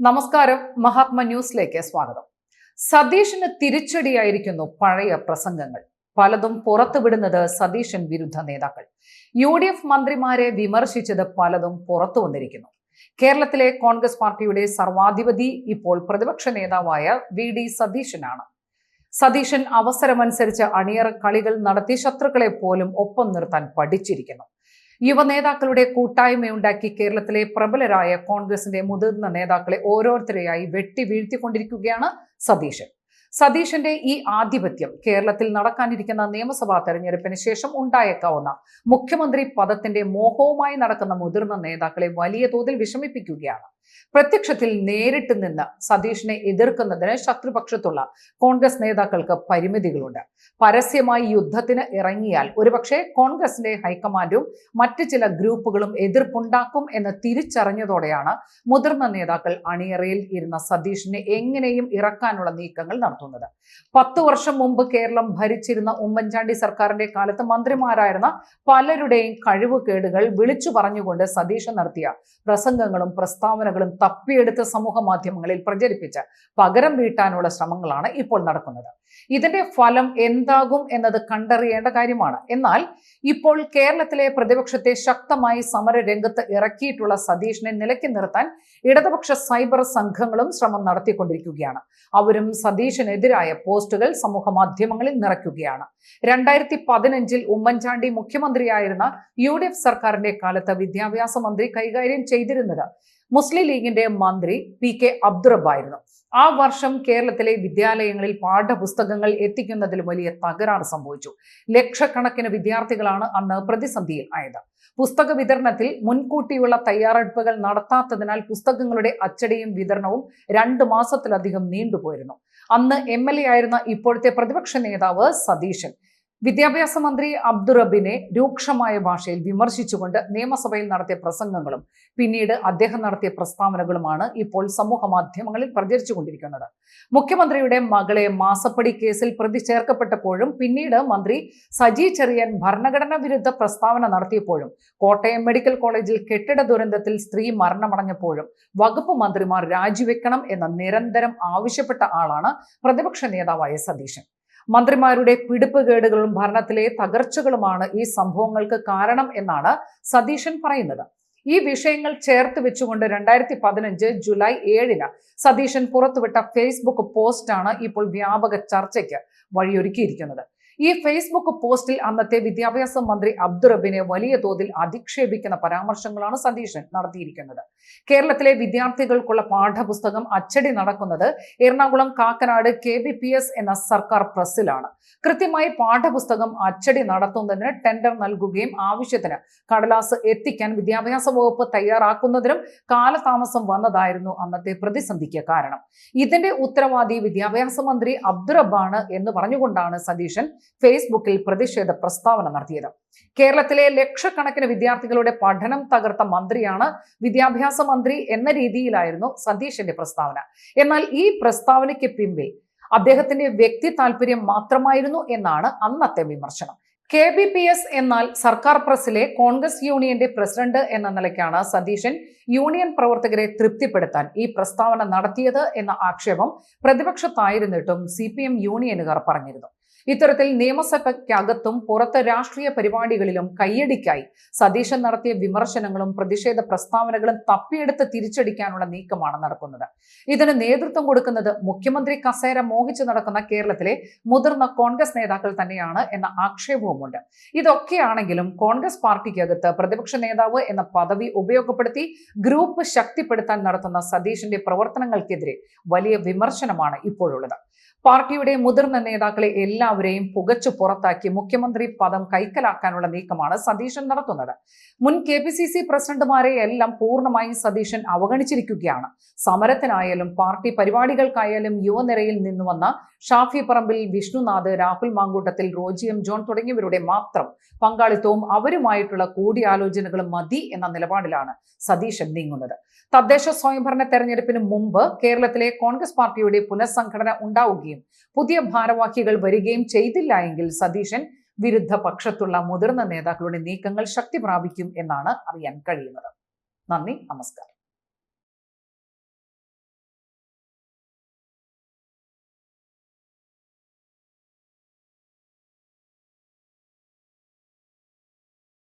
നമസ്കാരം. മഹാത്മ ന്യൂസിലേക്ക് സ്വാഗതം. സതീഷിന് തിരിച്ചടിയായിരിക്കുന്നു പഴയ പ്രസംഗങ്ങൾ. പലതും പുറത്തുവിടുന്നത് സതീശൻ വിരുദ്ധ നേതാക്കൾ. യു ഡി എഫ് മന്ത്രിമാരെ വിമർശിച്ചത് പലതും പുറത്തു വന്നിരിക്കുന്നു. കേരളത്തിലെ കോൺഗ്രസ് പാർട്ടിയുടെ സർവാധിപതി ഇപ്പോൾ പ്രതിപക്ഷ നേതാവായ വി ഡി സതീശനാണ്. സതീശൻ അവസരമനുസരിച്ച് അണിയറ കളികൾ നടത്തി ശത്രുക്കളെ പോലും ഒപ്പം നിർത്താൻ പഠിച്ചിരിക്കുന്നു. യുവനേതാക്കളുടെ കൂട്ടായ്മയുണ്ടാക്കി കേരളത്തിലെ പ്രബലരായ കോൺഗ്രസിന്റെ മുതിർന്ന നേതാക്കളെ ഓരോരുത്തരെയായി വെട്ടി വീഴ്ത്തിക്കൊണ്ടിരിക്കുകയാണ് സതീശൻ. സതീശന്റെ ഈ ആധിപത്യം കേരളത്തിൽ നടക്കാനിരിക്കുന്ന നിയമസഭാ തെരഞ്ഞെടുപ്പിന് ശേഷം ഉണ്ടായേക്കാവുന്ന മുഖ്യമന്ത്രി പദത്തിന്റെ മോഹവുമായി നടക്കുന്ന മുതിർന്ന നേതാക്കളെ വലിയ തോതിൽ വിഷമിപ്പിക്കുകയാണ്. പ്രത്യക്ഷത്തിൽ നേരിട്ട് നിന്ന് സതീഷിനെ എതിർക്കുന്നതിന് ശത്രുപക്ഷത്തുള്ള കോൺഗ്രസ് നേതാക്കൾക്ക് പരിമിതികളുണ്ട്. പരസ്യമായി യുദ്ധത്തിന് ഇറങ്ങിയാൽ ഒരുപക്ഷെ കോൺഗ്രസിന്റെ ഹൈക്കമാൻഡും മറ്റ് ചില ഗ്രൂപ്പുകളും എതിർപ്പുണ്ടാക്കും എന്ന് തിരിച്ചറിഞ്ഞതോടെയാണ് മുതിർന്ന നേതാക്കൾ അണിയറയിൽ ഇരുന്ന സതീഷിനെ എങ്ങനെയും ഇറക്കാനുള്ള നീക്കങ്ങൾ നടത്തുന്നത്. പത്തു വർഷം മുമ്പ് കേരളം ഭരിച്ചിരുന്ന ഉമ്മൻചാണ്ടി സർക്കാരിന്റെ കാലത്ത് മന്ത്രിമാരായിരുന്ന പലരുടെയും കഴിവുകേടുകൾ വിളിച്ചു പറഞ്ഞുകൊണ്ട് സതീശൻ നടത്തിയ പ്രസംഗങ്ങളും പ്രസ്താവനകളും തപ്പിയെടുത്ത് സമൂഹ മാധ്യമങ്ങളിൽ പ്രചരിപ്പിച്ച് പകരം വീട്ടാനുള്ള ശ്രമങ്ങളാണ് ഇപ്പോൾ നടക്കുന്നത്. ഇതിന്റെ ഫലം എന്താകും എന്നത് കണ്ടറിയേണ്ട കാര്യമാണ്. എന്നാൽ ഇപ്പോൾ കേരളത്തിലെ പ്രതിപക്ഷത്തെ ശക്തമായി സമര രംഗത്ത് ഇറക്കിയിട്ടുള്ള സതീഷിനെ നിലയ്ക്ക് നിർത്താൻ ഇടതുപക്ഷ സൈബർ സംഘങ്ങളും ശ്രമം നടത്തിക്കൊണ്ടിരിക്കുകയാണ്. അവരും സതീഷിനെതിരായ പോസ്റ്റുകൾ സമൂഹ മാധ്യമങ്ങളിൽ നിറയ്ക്കുകയാണ്. രണ്ടായിരത്തി പതിനഞ്ചിൽ ഉമ്മൻചാണ്ടി മുഖ്യമന്ത്രിയായിരുന്ന യു ഡി എഫ് സർക്കാരിന്റെ കാലത്ത് വിദ്യാഭ്യാസ മന്ത്രി കൈകാര്യം ചെയ്തിരുന്നത് മുസ്ലിം ലീഗിന്റെ മന്ത്രി പി കെ അബ്ദുറബായിരുന്നു ആ വർഷം കേരളത്തിലെ വിദ്യാലയങ്ങളിൽ പാഠപുസ്തകങ്ങൾ എത്തിക്കുന്നതിൽ വലിയ തകരാറ് സംഭവിച്ചു. ലക്ഷക്കണക്കിന് വിദ്യാർത്ഥികളാണ് അന്ന് പ്രതിസന്ധിയിൽ ആയത്. പുസ്തക വിതരണത്തിൽ മുൻകൂട്ടിയുള്ള തയ്യാറെടുപ്പുകൾ നടത്താത്തതിനാൽ പുസ്തകങ്ങളുടെ അച്ചടിയും വിതരണവും രണ്ട് മാസത്തിലധികം നീണ്ടുപോയിരുന്നു. അന്ന് എം എൽ എ ആയിരുന്ന ഇപ്പോഴത്തെ പ്രതിപക്ഷ നേതാവ് സതീശൻ വിദ്യാഭ്യാസ മന്ത്രി അബ്ദുറബിനെ രൂക്ഷമായ ഭാഷയിൽ വിമർശിച്ചുകൊണ്ട് നിയമസഭയിൽ നടത്തിയ പ്രസംഗങ്ങളും പിന്നീട് അദ്ദേഹം നടത്തിയ പ്രസ്താവനകളുമാണ് ഇപ്പോൾ സമൂഹ മാധ്യമങ്ങളിൽ പ്രചരിച്ചുകൊണ്ടിരിക്കുന്നത്. മുഖ്യമന്ത്രിയുടെ മകളെ മാസപ്പടി കേസിൽ പ്രതി ചേർക്കപ്പെട്ടപ്പോഴും പിന്നീട് മന്ത്രി സജി ചെറിയൻ ഭരണഘടനാ വിരുദ്ധ പ്രസ്താവന നടത്തിയപ്പോഴും കോട്ടയം മെഡിക്കൽ കോളേജിൽ കെട്ടിട ദുരന്തത്തിൽ സ്ത്രീ മരണമടഞ്ഞപ്പോഴും വകുപ്പ് മന്ത്രിമാർ രാജിവെക്കണം എന്ന നിരന്തരം ആവശ്യപ്പെട്ട ആളാണ് പ്രതിപക്ഷ നേതാവായ സതീശൻ. മന്ത്രിമാരുടെ പിടിപ്പുകേടുകളും ഭരണത്തിലെ തകർച്ചകളുമാണ് ഈ സംഭവങ്ങൾക്ക് കാരണം എന്നാണ് സതീശൻ പറയുന്നത്. ഈ വിഷയങ്ങൾ ചേർത്ത് വെച്ചുകൊണ്ട് രണ്ടായിരത്തി പതിനഞ്ച് ജൂലൈ ഏഴിന് സതീശൻ പുറത്തുവിട്ട ഫേസ്ബുക്ക് പോസ്റ്റാണ് ഇപ്പോൾ വ്യാപക ചർച്ചയ്ക്ക് വഴിയൊരുക്കിയിരിക്കുന്നത്. ഈ ഫേസ്ബുക്ക് പോസ്റ്റിൽ അന്നത്തെ വിദ്യാഭ്യാസ മന്ത്രി അബ്ദുറബിനെ വലിയ തോതിൽ അധിക്ഷേപിക്കുന്ന പരാമർശങ്ങളാണ് സതീശൻ നടത്തിയിരിക്കുന്നത്. കേരളത്തിലെ വിദ്യാർത്ഥികൾക്കുള്ള പാഠപുസ്തകം അച്ചടി നടക്കുന്നത് Ernakulam Kakkanad K B P S എന്ന സർക്കാർ പ്രസ്സിലാണ്. കൃത്യമായി പാഠപുസ്തകം അച്ചടി നടത്തുന്നതിന് ടെൻഡർ നൽകുകയും ആവശ്യത്തിന് കടലാസ് എത്തിക്കാൻ വിദ്യാഭ്യാസ വകുപ്പ് തയ്യാറാക്കുന്നതിനും കാലതാമസം വന്നതായിരുന്നു അന്നത്തെ പ്രതിസന്ധിക്ക് കാരണം. ഇതിന്റെ ഉത്തരവാദി വിദ്യാഭ്യാസ മന്ത്രി അബ്ദുറബാണ് എന്ന് പറഞ്ഞുകൊണ്ടാണ് സതീശൻ ഫേസ്ബുക്കിൽ പ്രതിഷേധ പ്രസ്താവന നടത്തിയത്. കേരളത്തിലെ ലക്ഷക്കണക്കിന് വിദ്യാർത്ഥികളുടെ പഠനം തകർത്ത മന്ത്രിയാണ് വിദ്യാഭ്യാസ മന്ത്രി എന്ന രീതിയിലായിരുന്നു സതീശന്റെ പ്രസ്താവന. എന്നാൽ ഈ പ്രസ്താവനയ്ക്ക് പിമ്പിൽ അദ്ദേഹത്തിന്റെ വ്യക്തി താല്പര്യം മാത്രമായിരുന്നു എന്നാണ് അന്നത്തെ വിമർശനം. കെ ബി പി എസ് എന്നാൽ സർക്കാർ പ്രസിലെ കോൺഗ്രസ് യൂണിയന്റെ പ്രസിഡന്റ് എന്ന നിലയ്ക്കാണ് സതീശൻ യൂണിയൻ പ്രവർത്തകരെ തൃപ്തിപ്പെടുത്താൻ ഈ പ്രസ്താവന നടത്തിയത് എന്ന ആക്ഷേപം പ്രതിപക്ഷത്തായിരുന്നിട്ടും സി പി എം യൂണിയനുകാർ പറഞ്ഞിരുന്നു. ഇത്തരത്തിൽ നിയമസഭയ്ക്കകത്തും പുറത്ത് രാഷ്ട്രീയ പരിപാടികളിലും കയ്യടിക്കായി സതീശൻ നടത്തിയ വിമർശനങ്ങളും പ്രതിഷേധ പ്രസ്താവനകളും തപ്പിയെടുത്ത് തിരിച്ചടിക്കാനുള്ള നീക്കമാണ് നടക്കുന്നത്. ഇതിന് നേതൃത്വം കൊടുക്കുന്നത് മുഖ്യമന്ത്രി കസേര മോഹിച്ചു നടക്കുന്ന കേരളത്തിലെ മുതിർന്ന കോൺഗ്രസ് നേതാക്കൾ തന്നെയാണ് എന്ന ആക്ഷേപവുമുണ്ട്. ഇതൊക്കെയാണെങ്കിലും കോൺഗ്രസ് പാർട്ടിക്കകത്ത് പ്രതിപക്ഷ നേതാവ് എന്ന പദവി ഉപയോഗപ്പെടുത്തി ഗ്രൂപ്പ് ശക്തിപ്പെടുത്താൻ നടത്തുന്ന സതീഷിന്റെ പ്രവർത്തനങ്ങൾക്കെതിരെ വലിയ വിമർശനമാണ് ഇപ്പോഴുള്ളത്. പാർട്ടിയുടെ മുതിർന്ന നേതാക്കളെ എല്ലാവരെയും പുകച്ചു പുറത്താക്കി മുഖ്യമന്ത്രി പദം കൈക്കലാക്കാനുള്ള നീക്കമാണ് സതീശൻ നടത്തുന്നത്. മുൻ കെ പി സി സി പ്രസിഡന്റുമാരെ എല്ലാം പൂർണമായും സതീശൻ അവഗണിച്ചിരിക്കുകയാണ്. സമരത്തിനായാലും പാർട്ടി പരിപാടികൾക്കായാലും യുവനിരയിൽ നിന്നുവന്ന ഷാഫി പറമ്പിൽ വിഷ്ണുനാഥ് രാഹുൽ മാങ്കൂട്ടത്തിൽ റോജി എം ജോൺ തുടങ്ങിയവരുടെ മാത്രം പങ്കാളിത്തവും അവരുമായിട്ടുള്ള കൂടിയാലോചനകളും മതി എന്ന നിലപാടിലാണ് സതീശൻ നീങ്ങുന്നത്. തദ്ദേശ സ്വയംഭരണ തെരഞ്ഞെടുപ്പിന് മുമ്പ് കേരളത്തിലെ കോൺഗ്രസ് പാർട്ടിയുടെ പുനഃസംഘടന ഉണ്ടാവുകയും പുതിയ ഭാരവാഹികൾ വരികയും ചെയ്തില്ല എങ്കിൽ സതീശൻ വിരുദ്ധ പക്ഷത്തുള്ള മുതിർന്ന നേതാക്കളുടെ നീക്കങ്ങൾ ശക്തി പ്രാപിക്കും എന്നാണ് അറിയാൻ കഴിയുന്നത്. നന്ദി നമസ്കാരം.